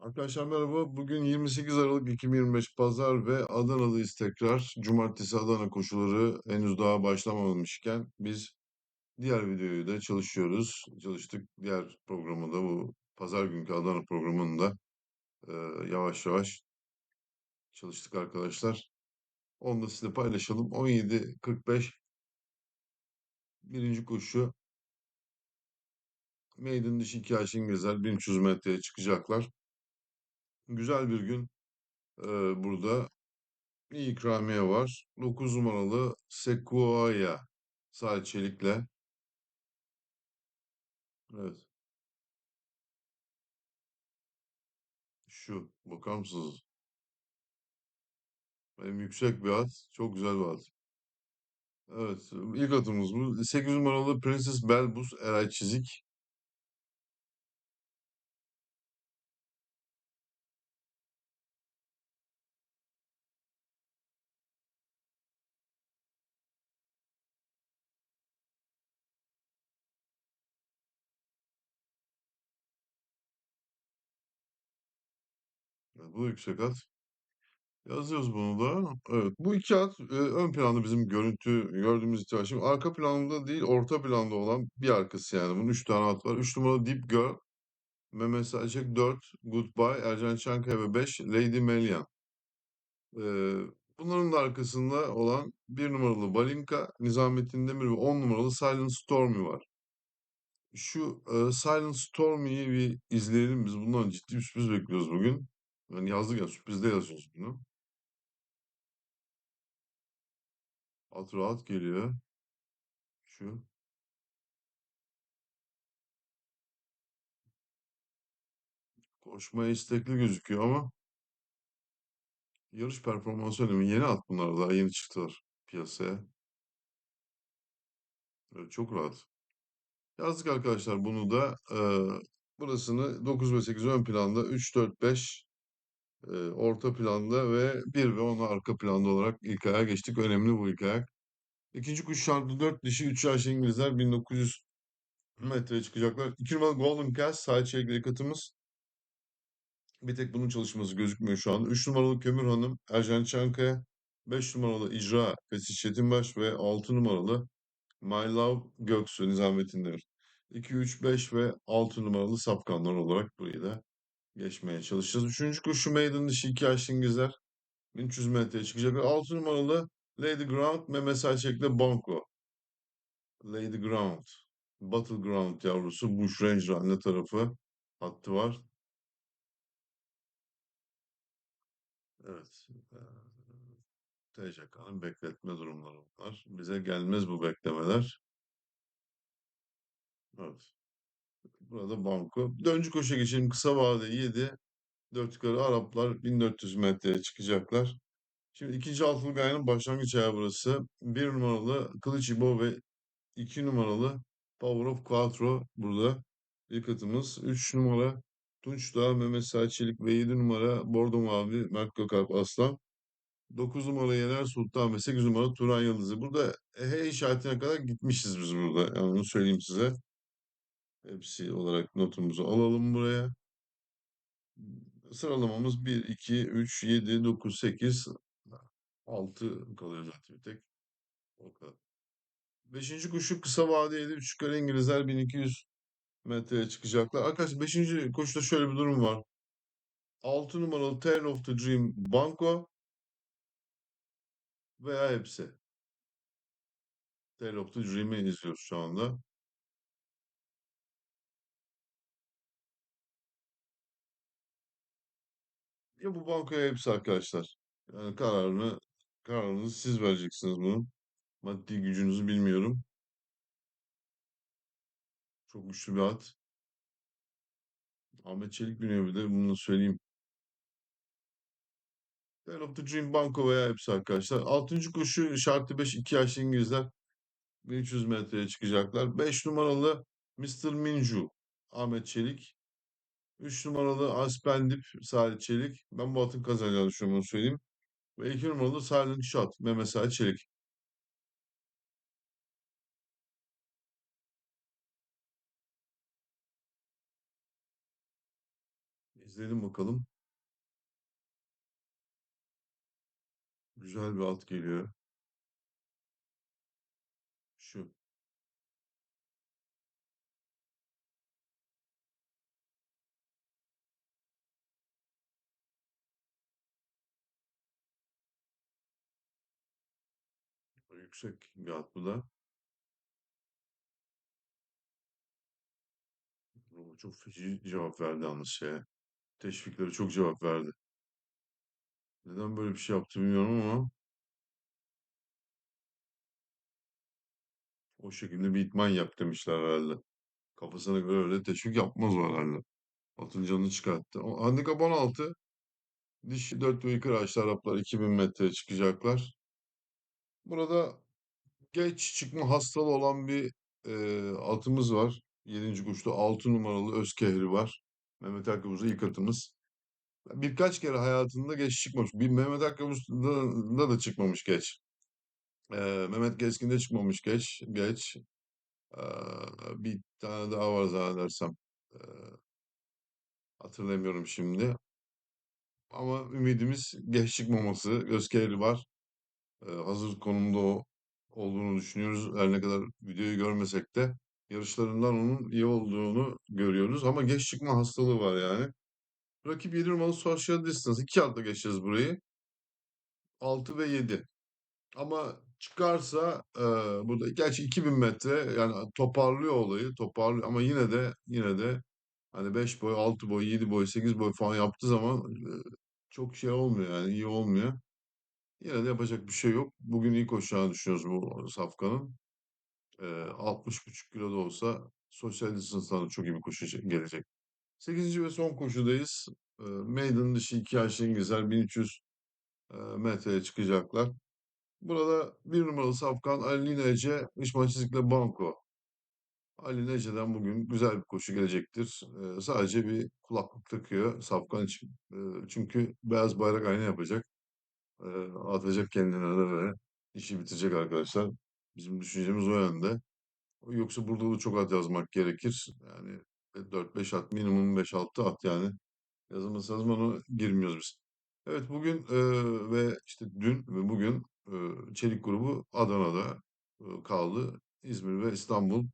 Arkadaşlar merhaba. Bugün 28 Aralık 2025 Pazar ve Adana'dayız tekrar. Cumartesi Adana koşuları henüz daha başlamamışken biz diğer videoyu da çalışıyoruz. Çalıştık. Diğer programı da bu Pazar günkü Adana programını da e, yavaş yavaş çalıştık arkadaşlar. Onu da size paylaşalım. 17.45 birinci koşu. Maiden dişi iki yaş İngilizler 1300 metreye çıkacaklar. Güzel bir gün e, burada. İyi ikramiye var. 9 numaralı Sequoia Salih Çelik'le. Evet. Şu. Bakar mısınız? Hem yüksek bir at. Çok güzel bir at. Evet. ilk atımız bu. 8 numaralı Princess Belbus Eray Çizik. Bu yüksek at. Yazıyoruz bunu da. Evet. Bu iki at e, ön planda bizim görüntü gördüğümüz ihtimal. Şimdi arka planda değil orta planda olan bir arkası yani. Bunun 3 tane at var. 3 numaralı Deep Girl. Mehmet Selçuk 4. Goodbye. Ercan Çankaya ve 5. Lady Melian. Ee, bunların da arkasında olan bir numaralı Balinka, Nizamettin Demir ve 10 numaralı Silent Stormy var. Şu e, Silent Stormy'yi bir izleyelim biz. Bundan ciddi bir sürpriz bekliyoruz bugün. Yani yazdık ya sürprizde yazıyoruz bunu. At rahat geliyor. Şu. Koşmaya istekli gözüküyor ama yarış performansı önemli. Yeni at bunlar daha yeni çıktılar piyasaya. Evet, çok rahat. Yazdık arkadaşlar bunu da. E, burasını 9 ve 8 ön planda 3, 4, 5 orta planda ve 1 ve 10 arka planda olarak ilk ayağa geçtik. Önemli bu ilk ayak. İkinci kuş şartlı 4 dişi 3 yaş İngilizler 1900 metreye çıkacaklar. 2 numaralı Golden Cash sahil çelikli katımız. Bir tek bunun çalışması gözükmüyor şu anda. 3 numaralı Kömür Hanım Ercan Çankaya. 5 numaralı İcra Fesih Çetinbaş ve 6 numaralı My Love Göksu Nizamettin Demir. 2, 3, 5 ve 6 numaralı safkanlar olarak burayı da geçmeye çalışacağız. Üçüncü kuşu Maiden dişi 2 yaş İngilizler. 1300 metreye çıkacak. 6 numaralı Lady Ground Mehmet Selçek'le Banco. Lady Ground. Battleground yavrusu Bush Ranger anne tarafı hattı var. Evet. TCK'nın bekletme durumları bunlar. Bize gelmez bu beklemeler. Evet. Burada banko. Döncü koşa geçelim. Kısa vade 7. 4 yukarı Araplar 1400 metreye çıkacaklar. Şimdi ikinci altılı gayenin başlangıç ayağı burası. Bir numaralı Kılıç İbo ve iki numaralı Power of Quattro burada. İlk atımız. Üç numara Tunç Dağ, Mehmet Selçelik ve yedi numara Bordo Mavi Mert Gökalp Aslan. Dokuz numara Yener Sultan ve sekiz numara Turan Yıldızı. Burada H işaretine kadar gitmişiz biz burada. Yani onu söyleyeyim size. Hepsi olarak notumuzu alalım buraya. Sıralamamız 1, 2, 3, 7, 9, 8, 6 kalıyor zaten bir tek. O kadar. Beşinci kuşu kısa vadeli 3 yukarı İngilizler 1200 metreye çıkacaklar. Arkadaşlar 5. koşuda şöyle bir durum var. 6 numaralı Tale of the Dream Banco veya hepsi. Tale of the Dream'i izliyoruz şu anda. Ya bu bankoya hepsi arkadaşlar. Yani kararını kararınızı siz vereceksiniz bunun. Maddi gücünüzü bilmiyorum. Çok güçlü bir at. Ahmet Çelik bir de bunu da söyleyeyim. Of the Dream Banco veya hepsi arkadaşlar. Altıncı koşu şartı 5 2 yaşlı İngilizler 1300 metreye çıkacaklar. 5 numaralı Mr. Minju Ahmet Çelik. 3 numaralı Aspendip Salih Çelik. Ben bu atın kazanacağını düşünüyorum söyleyeyim. Ve 2 numaralı Silent Shot Mehmet Salih Çelik. İzleyelim bakalım. Güzel bir alt geliyor. Şu. Yüksek. Ama çok feci cevap verdi yalnız şeye. Teşviklere çok cevap verdi. Neden böyle bir şey yaptı bilmiyorum ama o şekilde bir idman yap demişler herhalde. Kafasına göre öyle teşvik yapmaz o herhalde. Atın canını çıkarttı. O, handikap 16. Dişi 4 ve yukarı aşağı Araplar 2000 metreye çıkacaklar. Burada geç çıkma hastalığı olan bir e, atımız var. 7. koşuda 6 numaralı Özkehri var. Mehmet Akıbuz'u ilk atımız. Birkaç kere hayatında geç çıkmamış. Bir Mehmet Akıbuz'da da çıkmamış geç. E, Mehmet Keskin'de çıkmamış geç. Geç. E, bir tane daha var zannedersem. E, hatırlamıyorum şimdi. Ama ümidimiz geç çıkmaması. Özkehri var. Hazır konumda olduğunu düşünüyoruz. Her ne kadar videoyu görmesek de yarışlarından onun iyi olduğunu görüyoruz. Ama geç çıkma hastalığı var yani. Rakip 7 numaralı Social Distance. İki atla geçeceğiz burayı. 6 ve 7. Ama çıkarsa e, burada gerçi 2000 metre yani toparlıyor olayı. Toparlıyor ama yine de yine de hani 5 boy, 6 boy, 7 boy, 8 boy falan yaptığı zaman e, çok şey olmuyor yani iyi olmuyor. Yine de yapacak bir şey yok. Bugün iyi koşacağını düşünüyoruz bu Safkan'ın. Ee, 60,5 kiloda olsa sosyal distance'dan da çok iyi bir koşu gelecek. Sekizinci ve son koşudayız. Ee, maiden dışı iki yaşlı İngilizler 1300 e, metreye çıkacaklar. Burada bir numaralı Safkan Ali Nece, İsmail Çizik'le Banko. Ali Nece'den bugün güzel bir koşu gelecektir. Ee, sadece bir kulaklık takıyor Safkan için. Ee, çünkü beyaz bayrak ayna yapacak. Ee, atacak kendine de ve işi bitirecek arkadaşlar. Bizim düşüncemiz o yönde. Yoksa burada da çok at yazmak gerekir. Yani 4-5 at minimum 5-6 at yani. Yazılması onu girmiyoruz biz. Evet bugün e, ve işte dün ve bugün e, Çelik grubu Adana'da e, kaldı. İzmir ve İstanbul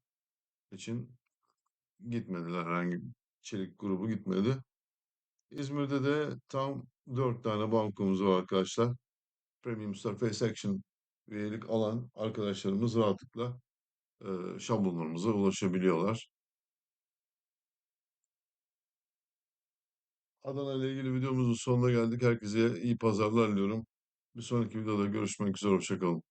için gitmediler. Herhangi bir Çelik grubu gitmedi. İzmir'de de tam 4 tane bankomuz var arkadaşlar. Premium Surface Action üyelik alan arkadaşlarımız rahatlıkla e, şablonlarımıza ulaşabiliyorlar. Adana ile ilgili videomuzun sonuna geldik. Herkese iyi pazarlar diliyorum. Bir sonraki videoda görüşmek üzere. Hoşçakalın.